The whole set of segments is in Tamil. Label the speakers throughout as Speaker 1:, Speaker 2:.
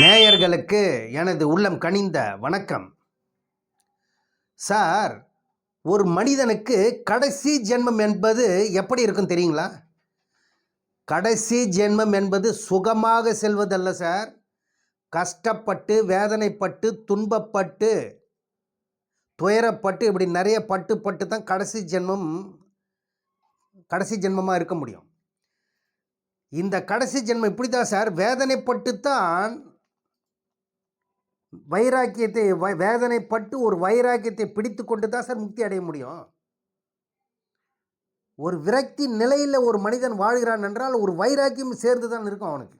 Speaker 1: நேயர்களுக்கு எனது உள்ளம் கனிந்த வணக்கம். சார் ஒரு மனிதனுக்கு கடைசி ஜென்மம் என்பது எப்படி இருக்கும் தெரியுங்களா? கடைசி ஜென்மம் என்பது சுகமாக செல்வதல்ல சார். கஷ்டப்பட்டு வேதனைப்பட்டு துன்பப்பட்டு துயரப்பட்டு இப்படி நிறைய பட்டு பட்டு தான் கடைசி ஜென்மம் கடைசி ஜென்மமாக இருக்க முடியும். இந்த கடைசி ஜென்மம் இப்படி தான் சார். வேதனைப்பட்டு தான் வைராக்கியத்தை வ- வேதனைப்பட்டு ஒரு வைராக்கியத்தை பிடித்து கொண்டு தான் சார் முக்தி அடைய முடியும். ஒரு விரக்தி நிலையில் ஒரு மனிதன் வாழ்கிறான் என்றால் ஒரு வைராக்கியம் சேர்ந்து தான் இருக்கும் அவனுக்கு.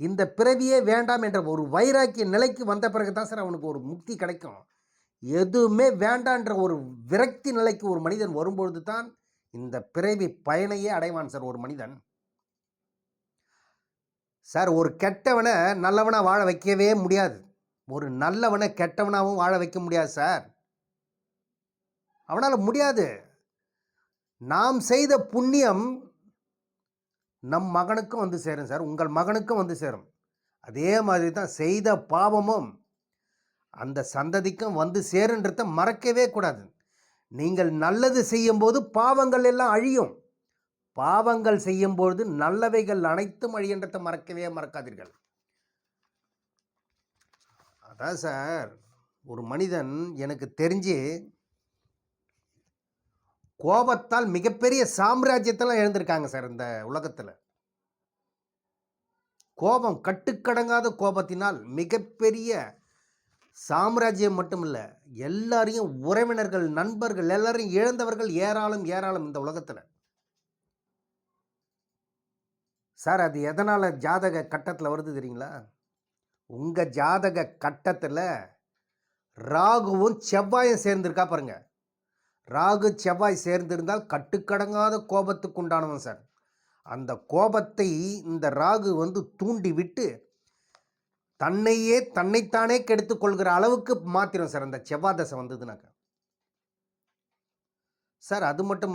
Speaker 1: இந்த பிறவியே வேண்டாம் என்ற ஒரு வைராக்கிய நிலைக்கு வந்த பிறகு தான் சார் அவனுக்கு ஒரு முக்தி கிடைக்கும். எதுவுமே வேண்டான்ற ஒரு விரக்தி நிலைக்கு ஒரு மனிதன் வரும்பொழுது தான் இந்த பிறவி பயனையே அடைவான் சார் ஒரு மனிதன். சார் ஒரு கெட்டவனை நல்லவனாக வாழ வைக்கவே முடியாது. ஒரு நல்லவனை கெட்டவனாகவும் வாழ வைக்க முடியாது சார். அவனால் முடியாது. நாம் செய்த புண்ணியம் நம் மகனுக்கும் வந்து சேரும் சார். உங்கள் மகனுக்கும் வந்து சேரும். அதே மாதிரி தான் செய்த பாவமும் அந்த சந்ததிக்கும் வந்து சேருன்றத மறக்கவே கூடாது. நீங்கள் நல்லது செய்யும்போது பாவங்கள் எல்லாம் அழியும். பாவங்கள் செய்யும்பொழுது நல்லவைகள் அனைத்தும் அழியன்றத்தை மறக்கவே மறக்காதீர்கள். அதான் சார் ஒரு மனிதன் எனக்கு தெரிஞ்சு கோபத்தால் மிகப்பெரிய சாம்ராஜ்யத்தெல்லாம் எழுந்திருக்காங்க சார் இந்த உலகத்தில். கோபம் கட்டுக்கடங்காத கோபத்தினால் மிகப்பெரிய சாம்ராஜ்யம் மட்டும் இல்லை எல்லாரையும் உறவினர்கள் நண்பர்கள் எல்லாரையும் இழந்தவர்கள் ஏராளம் ஏராளம் இந்த உலகத்தில். சார் அது எதனால் ஜாதக கட்டத்தில் வருது தெரியுங்களா? உங்கள் ஜாதக கட்டத்தில் ராகுவும் செவ்வாயும் சேர்ந்திருக்கா பாருங்க. ராகு செவ்வாய் சேர்ந்திருந்தால் கட்டுக்கடங்காத கோபத்துக்கு உண்டானவன் சார். அந்த கோபத்தை இந்த ராகு வந்து தூண்டி விட்டு தன்னையே தன்னைத்தானே கெடுத்துக் கொள்கிற அளவுக்கு மாத்திரும் சார் அந்த செவ்வாய் தசை வந்ததுனாக்க. சார் அது மட்டும்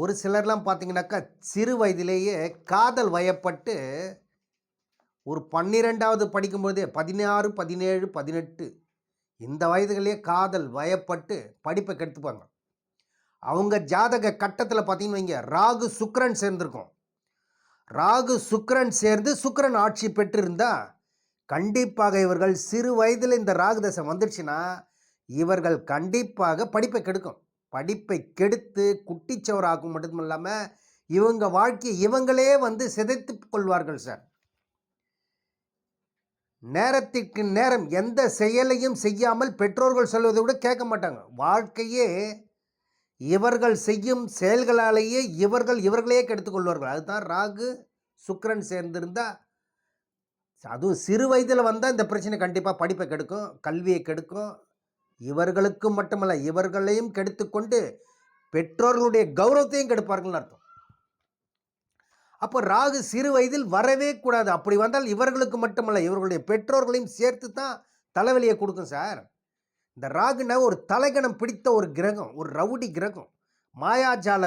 Speaker 1: ஒரு சிலர்லாம் பார்த்தீங்கன்னாக்கா சிறு வயதிலேயே காதல் வயப்பட்டு ஒரு பன்னிரெண்டாவது படிக்கும்போதே பதினாறு பதினேழு பதினெட்டு இந்த வயதுகளே காதல் வயப்பட்டு படிப்பை கெடுத்துப்பாங்க. அவங்க ஜாதக கட்டத்தில் பார்த்தீங்கன்னு வைங்க ராகு சுக்ரன் சேர்ந்துருக்கும். ராகு சுக்ரன் சேர்ந்து சுக்ரன் ஆட்சி பெற்றிருந்தால் கண்டிப்பாக இவர்கள் சிறு வயதில் இந்த ராகு தசை வந்துடுச்சுன்னா இவர்கள் கண்டிப்பாக படிப்பை கெடுக்கும். படிப்பை கெடுத்து குட்டிச்சவராகும் மட்டும் இல்லாமல் இவங்க வாழ்க்கையை இவங்களே வந்து சிதைத்து கொள்வார்கள் சார். நேரத்திற்கு நேரம் எந்த செயலையும் செய்யாமல் பெற்றோர்கள் சொல்வதை விட கேட்க மாட்டாங்க. வாழ்க்கையே இவர்கள் செய்யும் செயல்களாலேயே இவர்கள் இவர்களே கெடுத்துக் கொள்வார்கள். அதுதான் ராகு சுக்கரன் சேர்ந்திருந்தா அதுவும் சிறு வயதில் வந்தால் இந்த பிரச்சனை கண்டிப்பாக படிப்பை கெடுக்கும் கல்வியை கெடுக்கும் இவர்களுக்கும் மட்டுமல்ல இவர்களையும் கெடுத்துக்கொண்டு பெற்றோர்களுடைய கௌரவத்தையும் கெடுப்பார்கள்னு அர்த்தம். அப்போ ராகு சிறு வயதில் வரவே கூடாது. அப்படி வந்தால் இவர்களுக்கு மட்டுமல்ல இவர்களுடைய பெற்றோர்களையும் சேர்த்து தான் தலைவலியை கொடுக்கும் சார். இந்த ராகுனா ஒரு தலைகணம் பிடித்த ஒரு கிரகம் ஒரு ரவுடி கிரகம். மாயாஜால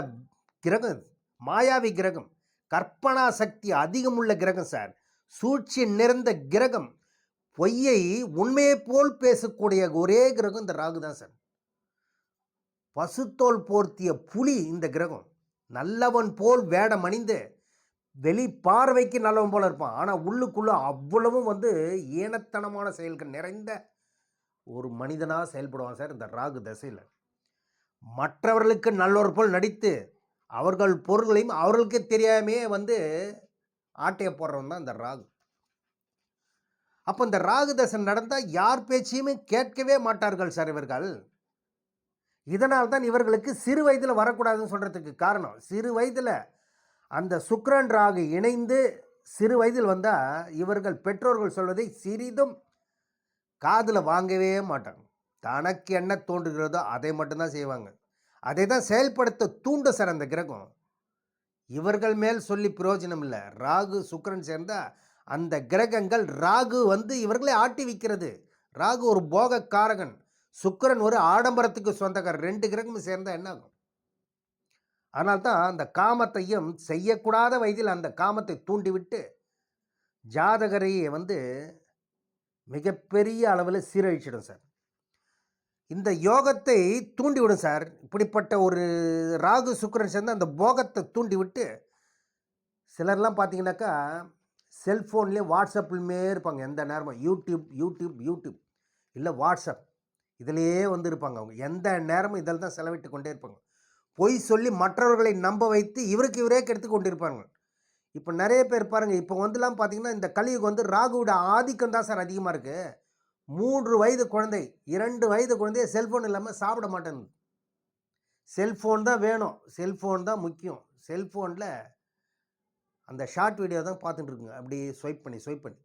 Speaker 1: கிரகம் மாயாவி கிரகம். கற்பனா சக்தி அதிகமுள்ள கிரகம் சார். சூழ்ச்சி நிறைந்த கிரகம். பொய்யை உண்மையை போல் பேசக்கூடிய ஒரே கிரகம் இந்த ராகு தான் சார். பசுத்தோல் போர்த்திய புலி இந்த கிரகம். நல்லவன் போல் வேடம் அணிந்து வெளி பார்வைக்கு நல்லவன் போல இருப்பான். ஆனால் உள்ளுக்குள்ளே அவ்வளவும் வந்து ஏனத்தனமான செயல்கள் நிறைந்த ஒரு மனிதனாக செயல்படுவான் சார் இந்த ராகு தசையில். மற்றவர்களுக்கு நல்லவர் போல் நடித்து அவர்கள் பொருள்களையும் அவர்களுக்கு தெரியாமே வந்து ஆட்டைய போடுறவன் தான் இந்த ராகு. அப்போ இந்த ராகு நடந்தால் யார் பேச்சையுமே கேட்கவே மாட்டார்கள் சார் இவர்கள். இதனால் தான் இவர்களுக்கு சிறு வயதில் வரக்கூடாதுன்னு சொல்கிறதுக்கு காரணம். சிறு வயதில் அந்த சுக்ரன் ராகு இணைந்து சிறு வயதில் வந்தால் இவர்கள் பெற்றோர்கள் சொல்வதை சிறிதும் காதில் வாங்கவே மாட்டாங்க. தனக்கு என்ன தோன்றுகிறதோ அதை மட்டும்தான் செய்வாங்க. அதை தான் செயல்படுத்த தூண்ட சார் அந்த கிரகம். இவர்கள் மேல் சொல்லி பிரயோஜனம் இல்லை. ராகு சுக்ரன் சேர்ந்தால் அந்த கிரகங்கள் ராகு வந்து இவர்களை ஆட்டி வைக்கிறது. ராகு ஒரு போகக்காரகன். சுக்கிரன் ஒரு ஆடம்பரத்துக்கு சொந்தக்காரர். ரெண்டு கிரகமும் சேர்ந்தா என்ன ஆகும்? அதனால்தான் அந்த காமத்தையும் செய்யக்கூடாத வயதில் அந்த காமத்தை தூண்டிவிட்டு ஜாதகரையே வந்து மிகப்பெரிய அளவில் சீரழிச்சிடும் சார். இந்த யோகத்தை தூண்டிவிடும் சார். இப்படிப்பட்ட ஒரு ராகு சுக்கிரன் சேர்ந்து அந்த போகத்தை தூண்டிவிட்டு சிலர்லாம் பார்த்தீங்கன்னாக்கா செல்ஃபோன்லேயே வாட்ஸ்அப்லையுமே இருப்பாங்க. எந்த நேரமும். YouTube YouTube YouTube. இல்லை வாட்ஸ்அப். இதிலேயே வந்து இருப்பாங்க அவங்க. எந்த நேரமும் இதில் தான் செலவிட்டு கொண்டே இருப்பாங்க. பொய் சொல்லி மற்றவர்களை நம்ப வைத்து இவருக்கு இவரே கெடுத்து கொண்டிருப்பாங்க. இப்போ நிறைய பேர் பாருங்கள் இப்போ வந்துலாம் பார்த்தீங்கன்னா இந்த கலியுகம் வந்து ராகுவோட ஆதிக்கம் தான் சார் அதிகமாக இருக்குது மூன்று வயது குழந்தை இரண்டு வயது குழந்தைய செல்ஃபோன் இல்லாமல் சாப்பிட மாட்டேங்குது. செல்ஃபோன் தான் வேணும். செல்ஃபோன் தான் முக்கியம். செல்ஃபோனில் அந்த ஷார்ட் வீடியோ தான் பார்த்துட்டு இருக்குங்க அப்படி ஸ்வைப் பண்ணி ஸ்வைப் பண்ணி.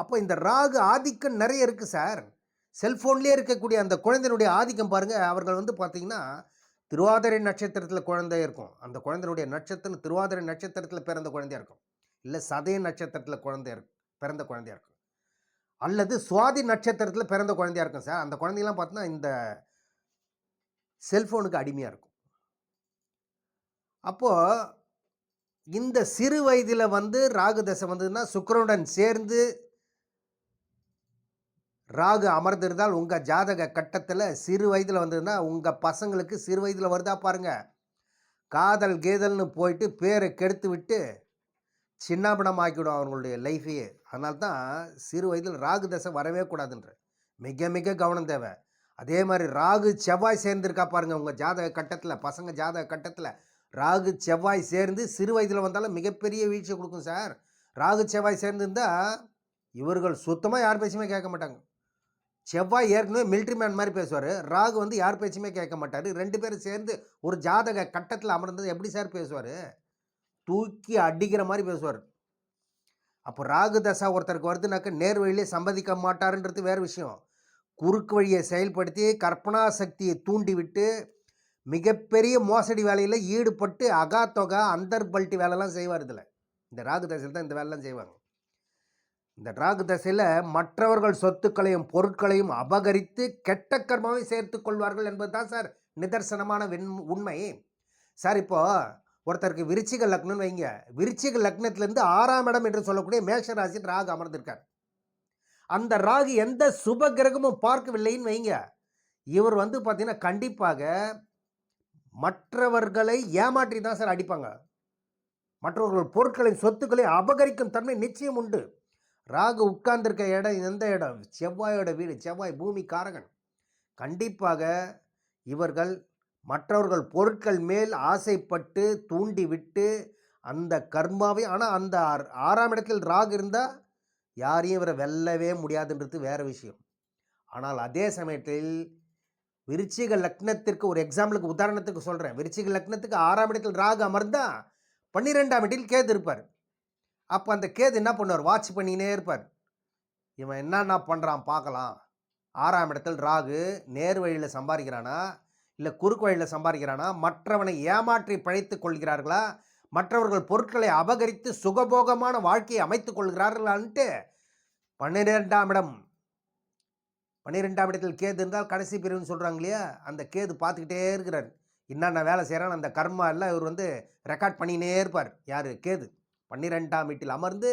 Speaker 1: அப்போ இந்த ராகு ஆதிக்கம் நிறைய இருக்குது சார். செல்ஃபோன்லேயே இருக்கக்கூடிய அந்த குழந்தையினுடைய ஆதிக்கம் பாருங்கள் அவர்கள் வந்து பார்த்தீங்கன்னா திருவாதிரை நட்சத்திரத்தில் குழந்தை இருக்கும். அந்த குழந்தையினுடைய நட்சத்திரம் திருவாதிரை நட்சத்திரத்தில் பிறந்த குழந்தையாக இருக்கும். இல்லை சதய நட்சத்திரத்தில் குழந்தை இருக்கும் பிறந்த குழந்தையாக இருக்கும். அல்லது சுவாதி நட்சத்திரத்தில் பிறந்த குழந்தையா இருக்கும் சார். அந்த குழந்தைலாம் பார்த்தீங்கன்னா இந்த செல்ஃபோனுக்கு அடிமையாக இருக்கும். அப்போது இந்த சிறு வயதில் வந்து ராகு தசை வந்ததுன்னா சுக்கரனுடன் சேர்ந்து ராகு அமர்ந்திருந்தால் உங்கள் ஜாதக கட்டத்தில் சிறு வயதில் வந்ததுன்னா உங்கள் பசங்களுக்கு சிறு வயதில் வருதா பாருங்கள் காதல் கேதல்னு போயிட்டு பேரை கெடுத்து விட்டு சின்னாபணம் ஆக்கிவிடும் அவங்களுடைய லைஃபையே அதனால தான் சிறு வயதில் ராகு தசை வரவே கூடாதுன்ற. மிக மிக கவனம் தேவை. அதே மாதிரி ராகு செவ்வாய் சேர்ந்துருக்கா பாருங்கள் உங்கள் ஜாதக கட்டத்தில் பசங்க ஜாதக கட்டத்தில். ராகு செவ்வாய் சேர்ந்து சிறு வயதில் வந்தாலும் மிகப்பெரிய வீழ்ச்சி கொடுக்கும் சார். ராகு செவ்வாய் சேர்ந்துருந்தா இவர்கள் சுத்தமாக யார் பேச்சுமே கேட்க மாட்டாங்க. செவ்வாய் ஏற்கனவே மிலிட்ரி மேன் மாதிரி பேசுவார். ராகு வந்து யார் பேச்சுமே கேட்க மாட்டார். ரெண்டு பேரும் சேர்ந்து ஒரு ஜாதக கட்டத்தில் அமர்ந்தது எப்படி சார் பேசுவார்? தூக்கி அடிக்கிற மாதிரி பேசுவார். அப்போ ராகு தசா ஒருத்தருக்கு வருதுனாக்க நேர் வழியிலே சம்மதிக்க மாட்டாருன்றது வேறு விஷயம். குறுக்கு வழியை செயல்படுத்தி கற்பனா சக்தியை தூண்டிவிட்டு மிகப்பெரிய மோசடி வேலையில் ஈடுபட்டு அகாத்தொகா அந்தர்பல்ட்டி வேலைலாம் செய்வார் இதில். இந்த ராகு தசையில் தான் இந்த வேலைலாம் செய்வாங்க. இந்த ராகு தசையில் மற்றவர்கள் சொத்துக்களையும் பொருட்களையும் அபகரித்து கெட்ட கர்மாவை சேர்த்து கொள்வார்கள் என்பது தான் சார் நிதர்சனமான வெண் உண்மை. சார் இப்போது ஒருத்தருக்கு விருச்சிக லக்னம்னு வைங்க. விருச்சிக லக்னத்திலேருந்து ஆறாம் இடம் என்று சொல்லக்கூடிய மேஷ ராகு அமர்ந்திருக்கார். அந்த ராகு எந்த சுப கிரகமும் பார்க்கவில்லைன்னு வைங்க. இவர் வந்து பார்த்தீங்கன்னா கண்டிப்பாக மற்றவர்களை ஏமாற்றி தான் சார் அடிப்பாங்க. மற்றவர்கள் பொருட்களின் சொத்துக்களை அபகரிக்கும் தன்மை நிச்சயம் உண்டு. ராகு உட்கார்ந்திருக்க இடம் எந்த இடம்? செவ்வாயோட வீடு செவ்வாய் பூமி காரகன் கண்டிப்பாக இவர்கள் மற்றவர்கள் பொருட்கள் மேல் ஆசைப்பட்டு தூண்டி விட்டு அந்த கர்மாவை ஆனால் அந்த ஆறாம் இடத்தில் ராகு இருந்தால் யாரையும் இவரை வெல்லவே முடியாதுன்றது வேறு விஷயம். ஆனால் அதே சமயத்தில் விருச்சிக லக்னத்திற்கு ஒரு எக்ஸாம்பிளுக்கு உதாரணத்துக்கு சொல்கிறேன் விருச்சிக லக்னத்துக்கு ஆறாம் இடத்தில் ராகு அமர்ந்தா பன்னிரெண்டாம் இடத்தில் கேது இருப்பார். அப்போ அந்த கேது என்ன பண்ணுவார்? வாட்ச் பண்ணினே இருப்பார். இவன் என்னென்ன பண்ணுறான் பார்க்கலாம். ஆறாம் இடத்தில் ராகு நேர் வழியில் சம்பாதிக்கிறானா? இல்லை குறுக்கு வழியில் சம்பாதிக்கிறானா? மற்றவனை ஏமாற்றி பழைத்துக் கொள்கிறார்களா? மற்றவர்கள் பொருட்களை அபகரித்து சுகபோகமான வாழ்க்கையை அமைத்துக் கொள்கிறார்களான்ட்டு பன்னிரெண்டாம் இடம் பன்னிரெண்டாம் இடத்தில் கேது இருந்தால் கடைசி பிரிவுன்னு சொல்கிறாங்க இல்லையா? அந்த கேது பார்த்துக்கிட்டே இருக்கிறார். என்னென்ன வேலை செய்கிறான் அந்த கர்மா எல்லாம் இவர் வந்து ரெக்கார்ட் பண்ணினே இருப்பார். யார்? கேது. பன்னிரெண்டாம் வீட்டில் அமர்ந்து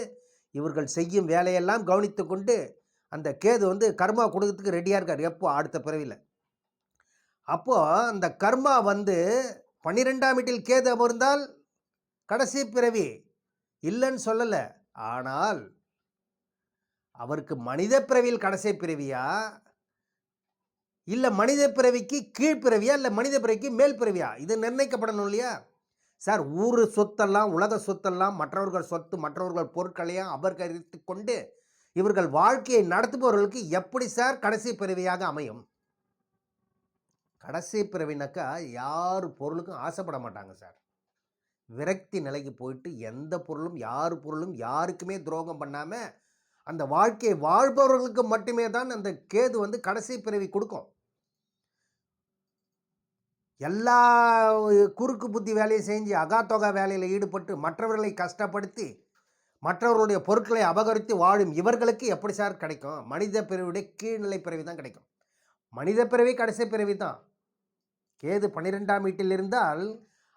Speaker 1: இவர்கள் செய்யும் வேலையெல்லாம் கவனித்து கொண்டு அந்த கேது வந்து கர்மா கொடுக்கறதுக்கு ரெடியாக இருக்கார். எப்போ? அடுத்த பிறவியில். அப்போது அந்த கர்மா வந்து பன்னிரெண்டாம் வீட்டில் கேது அமர்ந்தால் கடைசி பிறவி இல்லைன்னு சொல்லலை. ஆனால் அவருக்கு மனித பிறவியில் கடைசி பிறவியா? இல்லை மனித பிறவிக்கு கீழ்ப்பிறவியா இல்லை மனித பிறவிக்கு மேல் பிறவியா? இது நிர்ணயிக்கப்படணும் இல்லையா? சார் ஊர் சொத்தெல்லாம் உலக சொத்தெல்லாம் மற்றவர்கள் சொத்து மற்றவர்கள் பொருட்களையும் அபகரித்து கொண்டு இவர்கள் வாழ்க்கையை நடத்துபவர்களுக்கு எப்படி சார் கடைசி பிறவியாக அமையும்? கடைசி பிறவினாக்கா யார் பொருளுக்கும் ஆசைப்பட மாட்டாங்க சார். விரக்தி நிலைக்கு போயிட்டு எந்த பொருளும் யார் பொருளும் யாருக்குமே துரோகம் பண்ணாமல் அந்த வாழ்க்கையை வாழ்பவர்களுக்கு மட்டுமே தான் அந்த கேது வந்து கடைசி பிறவி கொடுக்கும். எல்லா குறுக்கு புத்தி வேலையை செஞ்சு அகாத்தொகா வேலையில் ஈடுபட்டு மற்றவர்களை கஷ்டப்படுத்தி மற்றவர்களுடைய பொருட்களை அபகரித்து வாழும் இவர்களுக்கு எப்படி சார் கிடைக்கும்? மனித பிறவியுடைய கீழ்நிலை பிறவி தான் கிடைக்கும். மனித பிறவி கடைசி பிறவி தான். கேது பன்னிரெண்டாம் வீட்டில் இருந்தால்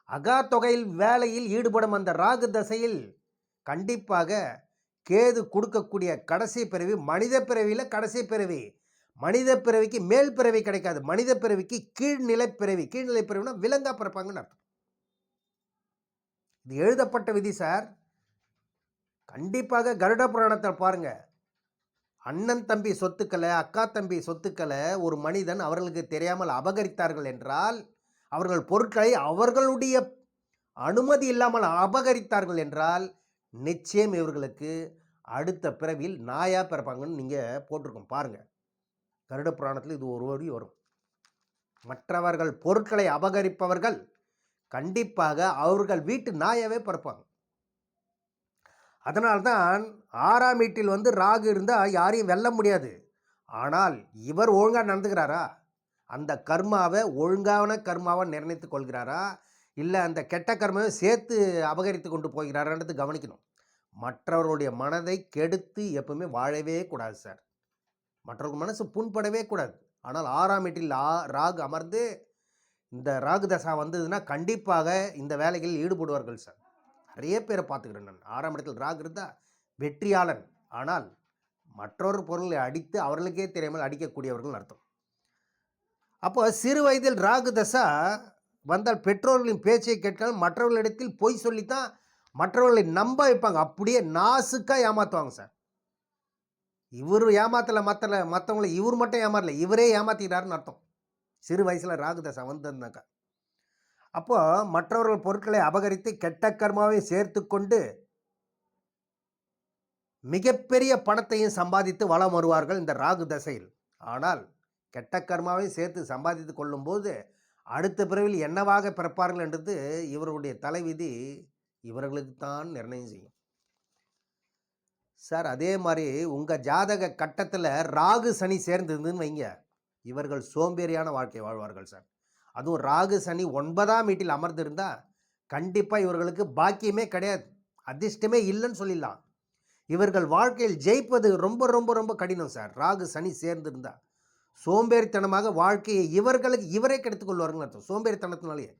Speaker 1: அகாத்தொகையில் வேலையில் ஈடுபடும் அந்த ராகு தசையில் கண்டிப்பாக கேது கொடுக்கக்கூடிய கடைசி பிறவி மனித பிறவியில் கடைசி பிறவி. மனித பிறவிக்கு மேல் பிறவி கிடைக்காது. மனித பிறவிக்கு கீழ்நிலை பிறவி. கீழ்நிலை பிறவினா விலங்கா பிறப்பாங்கன்னு அர்த்தம். இது எழுதப்பட்ட விதி சார். கண்டிப்பாக கருட புராணத்தை பாருங்க. அண்ணன் தம்பி சொத்துக்களை அக்கா தம்பி சொத்துக்களை ஒரு மனிதன் அவர்களுக்கு தெரியாமல் அபகரித்தார்கள் என்றால் அவர்கள் பொருட்களை அவர்களுடைய அனுமதி இல்லாமல் அபகரித்தார்கள் என்றால் நிச்சயம் இவர்களுக்கு அடுத்த பிறவியில் நாயாக பிறப்பாங்கன்னு நீங்கள் போட்டிருக்கோம். பாருங்கள் கருட புராணத்தில் இது ஒரு வழி வரும். மற்றவர்கள் பொருட்களை அபகரிப்பவர்கள் கண்டிப்பாக அவர்கள் வீட்டு நாயவே பிறப்பாங்க. அதனால்தான் ஆறாம் வீட்டில் வந்து ராகு இருந்தால் யாரையும் வெல்ல முடியாது. ஆனால் இவர் ஒழுங்காக நடந்துக்கிறாரா? அந்த கர்மாவை ஒழுங்கான கர்மாவை நிர்ணயித்து கொள்கிறாரா? இல்லை அந்த கெட்ட கர்மாவை சேர்த்து அபகரித்து கொண்டு போகிறாரான்றது கவனிக்கணும். மற்றவர்களுடைய மனதை கெடுத்து எப்பவுமே வாழவே கூடாது சார். மற்றவங்க மனசு புண்படவே கூடாது. ஆனால் ஆறாம் வீட்டில் ஆ ராகு அமர்ந்து இந்த ராகு தசா வந்ததுன்னா கண்டிப்பாக இந்த வேலைகளில் ஈடுபடுவார்கள் சார். நிறைய பேரை பார்த்துக்கிறேன் நான். ஆறாம் இடத்தில் ராகு இருந்தால் வெற்றியாளன். ஆனால் மற்றொரு பொருளை அடித்து அவர்களுக்கே தெரியாமல் அடிக்கக்கூடியவர்கள் அர்த்தம். அப்போ சிறு வயதில் ராகு தசா வந்தால் பெற்றோர்களின் பேச்சை கேட்காமல் மற்றவர்களிடத்தில் பொய் சொல்லித்தான் மற்றவர்களை நம்ப வைப்பாங்க. அப்படியே நாசுக்காக ஏமாற்றுவாங்க சார். இவர் ஏமாத்தலை மற்றல மற்றவங்கள இவர் மட்டும் ஏமாறல. இவரே ஏமாத்திக்கிறாருன்னு அர்த்தம். சிறு வயசில் ராகு தசை வந்திருந்தாக்கா அப்போது மற்றவர்கள் பொருட்களை அபகரித்து கெட்ட கர்மாவையும் சேர்த்து கொண்டு மிகப்பெரிய பணத்தையும் சம்பாதித்து வளம் வருவார்கள் இந்த ராகு தசையில். ஆனால் கெட்ட கர்மாவையும் சேர்த்து சம்பாதித்து கொள்ளும்போது அடுத்த பிறவில் என்னவாக பிறப்பார்கள் என்றது இவர்களுடைய தலைவிதி இவர்களுக்கு தான் நிர்ணயம் செய்யும். சார் அதே மாதிரி உங்கள் ஜாதக கட்டத்தில் ராகு சனி சேர்ந்துருந்துன்னு வைங்க. இவர்கள் சோம்பேறியான வாழ்க்கை வாழ்வார்கள் சார். அதுவும் ராகு சனி ஒன்பதாம் வீட்டில் அமர்ந்திருந்தால் கண்டிப்பாக இவர்களுக்கு பாக்கியமே கிடையாது. அதிர்ஷ்டமே இல்லைன்னு சொல்லிடலாம். இவர்கள் வாழ்க்கையில் ஜெயிப்பது ரொம்ப ரொம்ப ரொம்ப கடினம் சார். ராகு சனி சேர்ந்திருந்தா சோம்பேறித்தனமாக வாழ்க்கையை இவர்களுக்கு இவரே கெடுத்துக்கொள்வாருங்க அர்த்தம். சோம்பேறித்தனத்தினாலேயே.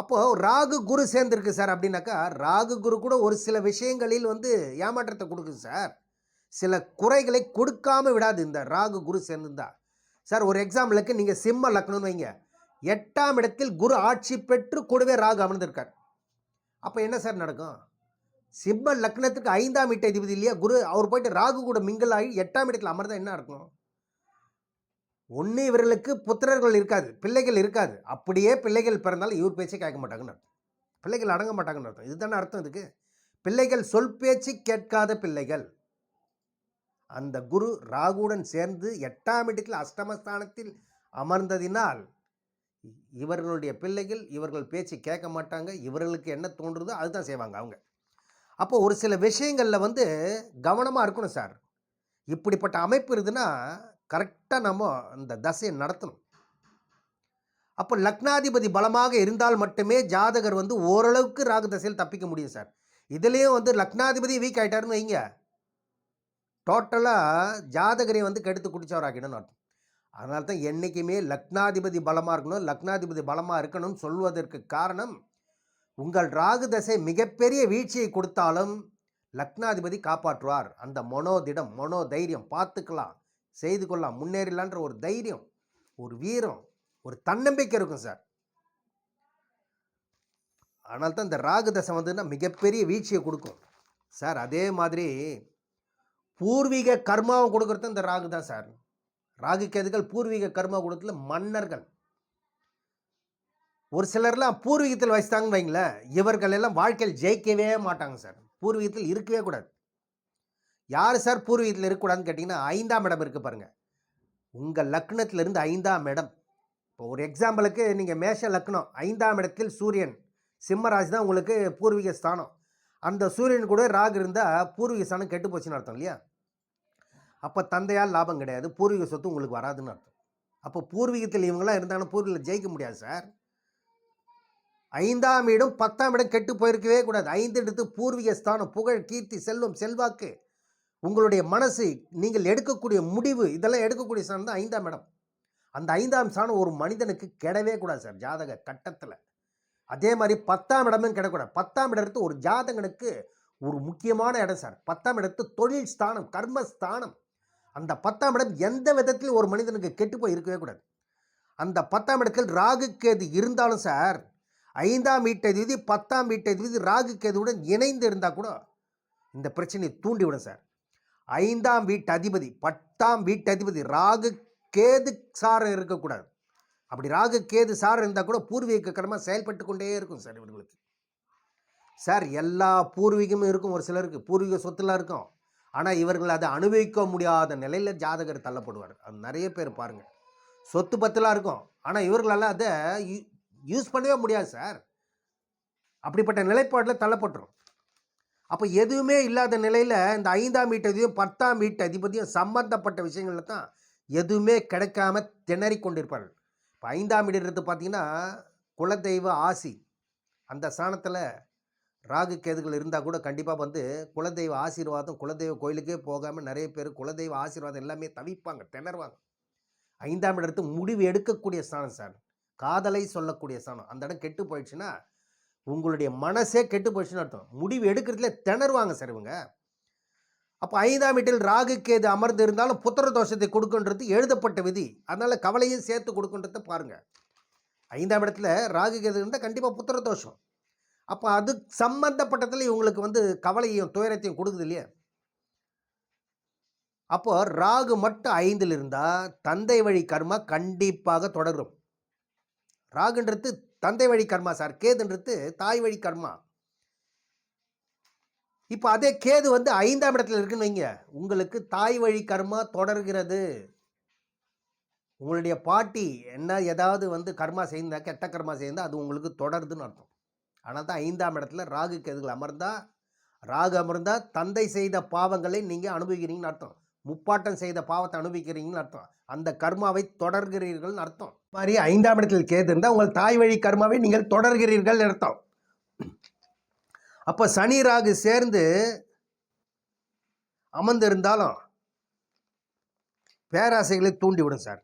Speaker 1: அப்போது ராகு குரு சேர்ந்துருக்கு சார் அப்படின்னாக்கா ராகு குரு கூட ஒரு சில விஷயங்களில் வந்து ஏமாற்றத்தை கொடுக்குது சார். சில குறைகளை கொடுக்காம விடாது இந்த ராகு குரு சேர்ந்துருந்தா. சார் ஒரு எக்ஸாம்பிளுக்கு நீங்கள் சிம்ம லக்னம்னு வைங்க. எட்டாம் இடத்தில் குரு ஆட்சி பெற்று கூடவே ராகு அமர்ந்திருக்கார். அப்போ என்ன சார் நடக்கும்? சிம்ம லக்னத்துக்கு ஐந்தாம் வீட்டு அதிபதி இல்லையா? குரு அவர் போயிட்டு ராகு கூட மிங்கிள் ஆகி எட்டாம் இடத்தில் அமர்ந்தால் என்ன இருக்கும் ஒன்று இவர்களுக்கு புத்திரர்கள் இருக்காது பிள்ளைகள் இருக்காது. அப்படியே பிள்ளைகள் பிறந்தாலும் இவர் பேச்சை கேட்க மாட்டாங்கன்னு அர்த்தம். பிள்ளைகள் அடங்க மாட்டாங்கன்னு அர்த்தம். இதுதானே அர்த்தம் இதுக்கு? பிள்ளைகள் சொல் பேச்சு கேட்காத பிள்ளைகள். அந்த குரு ராகுடன் சேர்ந்து எட்டாம் இடத்தில் அஷ்டமஸ்தானத்தில் அமர்ந்ததினால் இவர்களுடைய பிள்ளைகள் இவர்கள் பேச்சு கேட்க மாட்டாங்க. இவர்களுக்கு என்ன தோன்றுதோ அதுதான் செய்வாங்க அவங்க. அப்போ ஒரு சில விஷயங்களில் வந்து கவனமாக இருக்கணும் சார். இப்படிப்பட்ட அமைப்பு இருக்குதுன்னா கரெக்டாக நம்ம அந்த தசையை நடத்தணும். அப்போ லக்னாதிபதி பலமாக இருந்தால் மட்டுமே ஜாதகர் வந்து ஓரளவுக்கு ராகு தசையில் தப்பிக்க முடியும் சார். இதுலேயும் வந்து லக்னாதிபதி வீக் ஆகிட்டாருன்னு வைங்க. டோட்டலாக ஜாதகரை வந்து கெடுத்து குடிச்சவராக்கிடணும்னு அர்த்தம். அதனால தான் என்றைக்குமே லக்னாதிபதி பலமாக இருக்கணும் லக்னாதிபதி பலமாக இருக்கணும்னு சொல்வதற்கு காரணம் உங்கள் ராகு தசை மிகப்பெரிய வீழ்ச்சியை கொடுத்தாலும் லக்னாதிபதி காப்பாற்றுவார். அந்த மனோதிடம் மனோ தைரியம் பார்த்துக்கலாம். செய்து கொள்ளலாம். முன்னேறலான்ற ஒரு தைரியம் ஒரு வீரம் ஒரு தன்னம்பிக்கை இருக்கும் சார். ஆனால் தான் இந்த ராகு தசை வந்துன்னா மிகப்பெரிய வீழ்ச்சியை கொடுக்கும். சார் அதே மாதிரி பூர்வீக கர்மாவை கொடுக்குறது இந்த ராகு தான் சார். ராகு கேதுகள் பூர்வீக கர்மா கொடுத்துல மன்னர்கள். ஒரு சிலர்லாம் பூர்வீகத்தில் வசித்தாங்கன்னு வைங்களேன் இவர்கள் எல்லாம் வாழ்க்கையில் ஜெயிக்கவே மாட்டாங்க சார். பூர்வீகத்தில் இருக்கவே கூடாது. யார் சார் பூர்வீகத்தில் இருக்கக்கூடாதுன்னு கேட்டிங்கன்னா ஐந்தாம் இடம் இருக்குது பாருங்கள் உங்கள் லக்னத்திலிருந்து ஐந்தாம் இடம். இப்போ ஒரு எக்ஸாம்பிளுக்கு நீங்கள் மேஷ லக்னம் ஐந்தாம் இடத்தில் சூரியன். சிம்மராசி தான் உங்களுக்கு பூர்வீக ஸ்தானம். அந்த சூரியன் கூட ராகு இருந்தால் பூர்வீக ஸ்தானம் கெட்டு போச்சுன்னு அர்த்தம் இல்லையா? அப்போ தந்தையால் லாபம் கிடையாது. பூர்வீக சொத்து உங்களுக்கு வராதுன்னு அர்த்தம். அப்போ பூர்வீகத்தில் இவங்களாம் இருந்தாங்கன்னா பூர்வீகத்தில் ஜெயிக்க முடியாது சார். ஐந்தாம் இடம் பத்தாம் இடம் கெட்டு போயிருக்கவே கூடாது. ஐந்து இடத்து பூர்வீக ஸ்தானம் புகழ் கீர்த்தி செல்வம் செல்வாக்கு. உங்களுடைய மனசு நீங்கள் எடுக்கக்கூடிய முடிவு இதெல்லாம் எடுக்கக்கூடிய சாணம் தான் ஐந்தாம் இடம். அந்த ஐந்தாம் சாணம் ஒரு மனிதனுக்கு கெடவே கூடாது சார் ஜாதக கட்டத்தில். அதே மாதிரி பத்தாம் இடமும் கிடக்கூடாது. பத்தாம் இடத்து ஒரு ஜாதகனுக்கு ஒரு முக்கியமான இடம் சார். பத்தாம் இடத்து தொழில் ஸ்தானம் கர்ம ஸ்தானம். அந்த பத்தாம் இடம் எந்த விதத்திலும் ஒரு மனிதனுக்கு கெட்டு போய் இருக்கவே கூடாது. அந்த பத்தாம் இடத்தில் ராகு கேது இருந்தாலும் சார் ஐந்தாம் வீட்டை தீதி பத்தாம் வீட்டதிபதி ராகு கேதுவுடன் இணைந்து இருந்தால் கூட இந்த பிரச்சனையை தூண்டிவிடும் சார். ஐந்தாம் வீட்டு அதிபதி பத்தாம் வீட்டு அதிபதி ராகு கேது சாரம் இருக்கக்கூடாது. அப்படி ராகு கேது சாரம் இருந்தால் கூட பூர்வீக கர்மா செயல்பட்டு கொண்டே இருக்கும் சார் இவர்களுக்கு. சார் எல்லா பூர்வீகமும் இருக்கும் ஒரு சிலருக்கு பூர்வீக சொத்துலாம் இருக்கும். ஆனால் இவர்கள் அதை அனுபவிக்க முடியாத நிலையில் ஜாதகர் தள்ளப்படுவார். அது நிறைய பேர் பாருங்கள் சொத்து பத்தலாக இருக்கும். ஆனால் இவர்களால் அதை யூ- யூஸ் பண்ணவே முடியாது சார். அப்படிப்பட்ட நிலைப்பாட்டில் தள்ளப்பட்டுரும். அப்போ எதுவுமே இல்லாத நிலையில் இந்த ஐந்தாம் வீட்டதியும் பத்தாம் வீட்டு அதிபதியும் சம்பந்தப்பட்ட விஷயங்களில் தான் எதுவுமே கிடைக்காம திணறி கொண்டிருப்பார்கள். இப்போ ஐந்தாம் வீடுன்றது பார்த்திங்கன்னா பார்த்தீங்கன்னா குலதெய்வ ஆசி. அந்த ஸ்தானத்தில் ராகு கேதுகள் இருந்தால் கூட கண்டிப்பாக வந்து குலதெய்வ ஆசீர்வாதம் குலதெய்வ கோயிலுக்கே போகாமல் நிறைய பேர் குலதெய்வ ஆசீர்வாதம் எல்லாமே தவிப்பாங்க திணறுவாங்க. ஐந்தாம் இடத்து முடிவு எடுக்கக்கூடிய ஸ்தானம் சார். காதலை சொல்லக்கூடிய ஸ்தானம். அந்த இடம் கெட்டு போயிடுச்சுன்னா உங்களுடைய மனசே கெட்டு போச்சுன்னு அர்த்தம். முடிவு எடுக்கிறதுல திணறுவாங்க சார் இவங்க. அப்போ ஐந்தாம் வீட்டில் ராகு கேது அமர்ந்து இருந்தாலும் புத்திர தோஷத்தை கொடுக்குன்றது எழுதப்பட்ட விதி. அதனால் கவலையும் சேர்த்து கொடுக்குன்றத பாருங்கள் ஐந்தாம் இடத்துல ராகு கேது இருந்தால் கண்டிப்பாக புத்திர தோஷம். அப்போ அது சம்பந்தப்பட்டதில் இவங்களுக்கு வந்து கவலையும் துயரத்தையும் கொடுக்குது இல்லையா? அப்போ ராகு மட்டும் ஐந்தில் இருந்தால் தந்தை வழி கர்மா கண்டிப்பாக தொடரும். ராகுன்றது தந்தை வழி கர்மா சார். கேதுன்றது தாய் வழி கர்மா. இப்போ அதே கேது வந்து ஐந்தாம் இடத்துல இருக்குன்னு வைங்க. உங்களுக்கு தாய் வழி கர்மா தொடர்கிறது. உங்களுடைய பாட்டி என்ன ஏதாவது வந்து கர்மா செய்தா கெட்ட கர்மா செய்யிருந்தால் அது உங்களுக்கு தொடருதுன்னு அர்த்தம். ஆனால் தான் ஐந்தாம் இடத்துல ராகு கேதுகள் அமர்ந்தால் ராகு அமர்ந்தால் தந்தை செய்த பாவங்களை நீங்கள் அனுபவிக்கிறீங்கன்னு அர்த்தம். முப்பாட்டம் செய்த பாவத்தை அனுபவிக்கிறீங்கன்னு அர்த்தம். அந்த கர்மாவை தொடர்கிறீர்கள்னு அர்த்தம். மாதிரி ஐந்தாம் இடத்தில் கேது இருந்தால் உங்கள் தாய் வழி கர்மாவை நீங்கள் தொடர்கிறீர்கள் அர்த்தம். அப்போ சனி ராகு சேர்ந்து அமர்ந்திருந்தாலும் பேராசைகளை தூண்டிவிடும் சார்.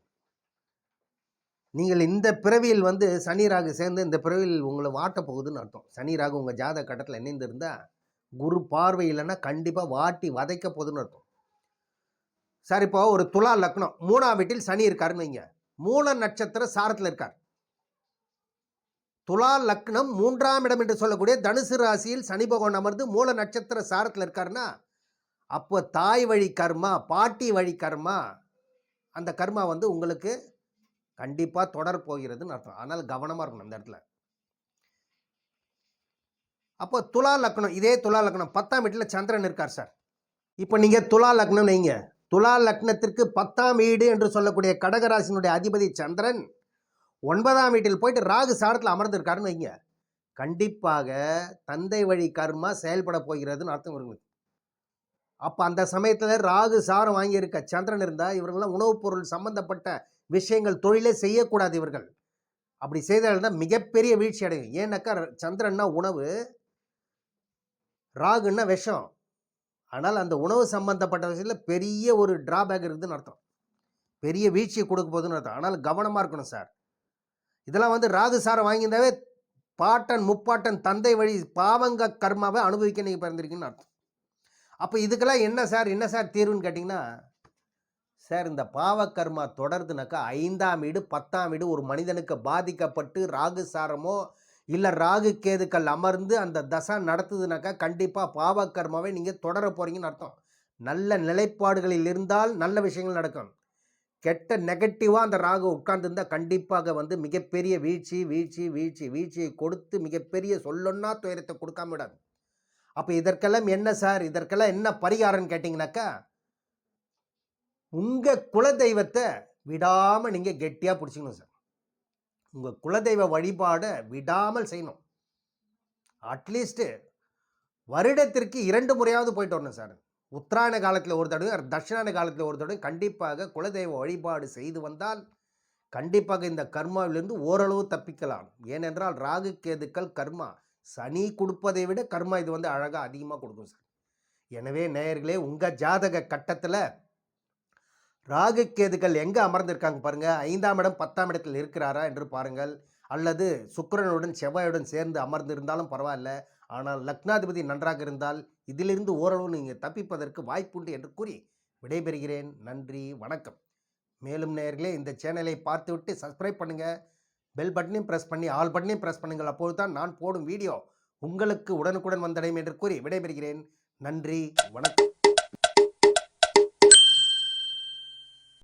Speaker 1: நீங்கள் இந்த பிறவியில் வந்து சனி ராகு சேர்ந்து இந்த பிறவியில் உங்களை வாட்ட போகுதுன்னு அர்த்தம். சனி ராகு உங்கள் ஜாதக கட்டத்தில் இணைந்திருந்தால் குரு பார்வை இல்லைன்னா கண்டிப்பாக வாட்டி வதைக்க போகுதுன்னு அர்த்தம். சார் இப்போ ஒரு துலா லக்னம். மூணாம் வீட்டில் சனி இருக்காருன்னு வைங்க. மூல நட்சத்திர சாரத்தில் இருக்கார். துலா லக்னம் மூன்றாம் இடம் என்று சொல்லக்கூடிய தனுசு ராசியில் சனி பகவான் அமர்ந்து மூல நட்சத்திர சாரத்தில் இருக்காருன்னா அப்போ தாய் வழி கர்மா பாட்டி வழி கர்மா அந்த கர்மா வந்து உங்களுக்கு கண்டிப்பாக தொடர் போகிறதுன்னு அர்த்தம். அதனால் கவனமாக இருக்கணும் அந்த இடத்துல. அப்போ துலா லக்னம் இதே துலா லக்னம். பத்தாம் வீட்டில் சந்திரன் இருக்கார் சார். இப்போ நீங்கள் துலா லக்னம் நீங்கள் துலா லக்னத்திற்கு பத்தாம் வீடு என்று சொல்லக்கூடிய கடகராசினுடைய அதிபதி சந்திரன் ஒன்பதாம் வீட்டில் போயிட்டு ராகு சாரத்தில் அமர்ந்திருக்காருன்னு வைங்க. கண்டிப்பாக தந்தை வழி கர்மா செயல்பட போகிறதுன்னு அர்த்தம் இவங்களுக்கு. அப்போ அந்த சமயத்தில் ராகு சாரம் வாங்கியிருக்க சந்திரன் இருந்தால் இவர்கள்லாம் உணவுப் பொருள் சம்பந்தப்பட்ட விஷயங்கள் தொழிலே செய்யக்கூடாது இவர்கள். அப்படி செய்தால்தான் மிகப்பெரிய வீழ்ச்சி அடையும். ஏன்னாக்கா சந்திரன்னா உணவு ராகுன்னா விஷம். ஆனால் அந்த உணவு சம்பந்தப்பட்ட விஷயத்தில் பெரிய ஒரு டிராபேக் இருக்குதுன்னு அர்த்தம். பெரிய வீழ்ச்சியை கொடுக்க போகுதுன்னு அர்த்தம். ஆனால் கவனமாக இருக்கணும் சார் இதெல்லாம் வந்து ராகு சாரம் வாங்கியிருந்தாவே பாட்டன் முப்பாட்டன் தந்தை வழி பாவங்க கர்மாவை அனுபவிக்க நீங்கள் பிறந்திருக்கீங்கன்னு அர்த்தம். அப்போ இதுக்கெல்லாம் என்ன சார் என்ன சார் தீர்வுன்னு கேட்டிங்கன்னா சார் இந்த பாவக்கர்மா தொடருதுனாக்கா ஐந்தாம் வீடு பத்தாம் வீடு ஒரு மனிதனுக்கு பாதிக்கப்பட்டு ராகு சாரமோ இல்லை ராகு கேதுக்கள் அமர்ந்து அந்த தசா நடத்துதுனாக்கா கண்டிப்பாக பாவக்கர்மாவை நீங்கள் தொடர போகிறீங்கன்னு அர்த்தம். நல்ல நிலைப்பாடுகளில் இருந்தால் நல்ல விஷயங்கள் நடக்கும். கெட்ட நெகட்டிவாக அந்த ராகு உட்கார்ந்துருந்தால் கண்டிப்பாக வந்து மிகப்பெரிய வீழ்ச்சி வீழ்ச்சி வீழ்ச்சி வீழ்ச்சியை கொடுத்து மிகப்பெரிய சொல்லொன்னா துயரத்தை கொடுக்காம விடாது. அப்போ இதற்கெல்லாம் என்ன சார்? இதற்கெல்லாம் என்ன பரிகாரம்னு கேட்டிங்கனாக்கா உங்கள் குலதெய்வத்தை விடாமல் நீங்கள் கெட்டியாக பிடிச்சிக்கணும் சார். உங்கள் குலதெய்வ வழிபாடை விடாமல் செய்யணும். அட்லீஸ்ட்டு வருடத்திற்கு இரண்டு முறையாவது போயிட்டு வரணும் சார் உத்தராயண காலத்தில் ஒரு தடவை தட்சிணாயண காலத்தில் ஒரு தடவை கண்டிப்பாக குலதெய்வ வழிபாடு செய்து வந்தால் கண்டிப்பாக இந்த கர்மாவிலிருந்து ஓரளவு தப்பிக்கலாம். ஏனென்றால் ராகு கேதுக்கள் கர்மா சனி கொடுப்பதை விட கர்மா இது வந்து அழகாக அதிகமாக கொடுக்கும் சார் எனவே நேயர்களே உங்கள் ஜாதக கட்டத்தில் ராகு கேதுகள் எங்கே அமர்ந்திருக்காங்க பாருங்கள் ஐந்தாம் இடம் பத்தாம் இடத்தில் இருக்கிறாரா என்று பாருங்கள். அல்லது சுக்கரனுடன் செவ்வாயுடன் சேர்ந்து அமர்ந்திருந்தாலும் பரவாயில்ல. ஆனால் லக்னாதிபதி நன்றாக இருந்தால் இதிலிருந்து ஓரளவு நீங்கள் தப்பிப்பதற்கு வாய்ப்புண்டு என்று கூறி விடைபெறுகிறேன். நன்றி வணக்கம். மேலும் நேர்களே இந்த சேனலை பார்த்துவிட்டு சப்ஸ்கிரைப் பண்ணுங்கள் பெல் பட்டனையும் ப்ரெஸ் பண்ணி ஆல் பட்டனையும் ப்ரெஸ் பண்ணுங்கள். அப்போது தான் நான் போடும் வீடியோ உங்களுக்கு உடனுக்குடன் வந்தடையும் என்று கூறி விடைபெறுகிறேன். நன்றி வணக்கம்.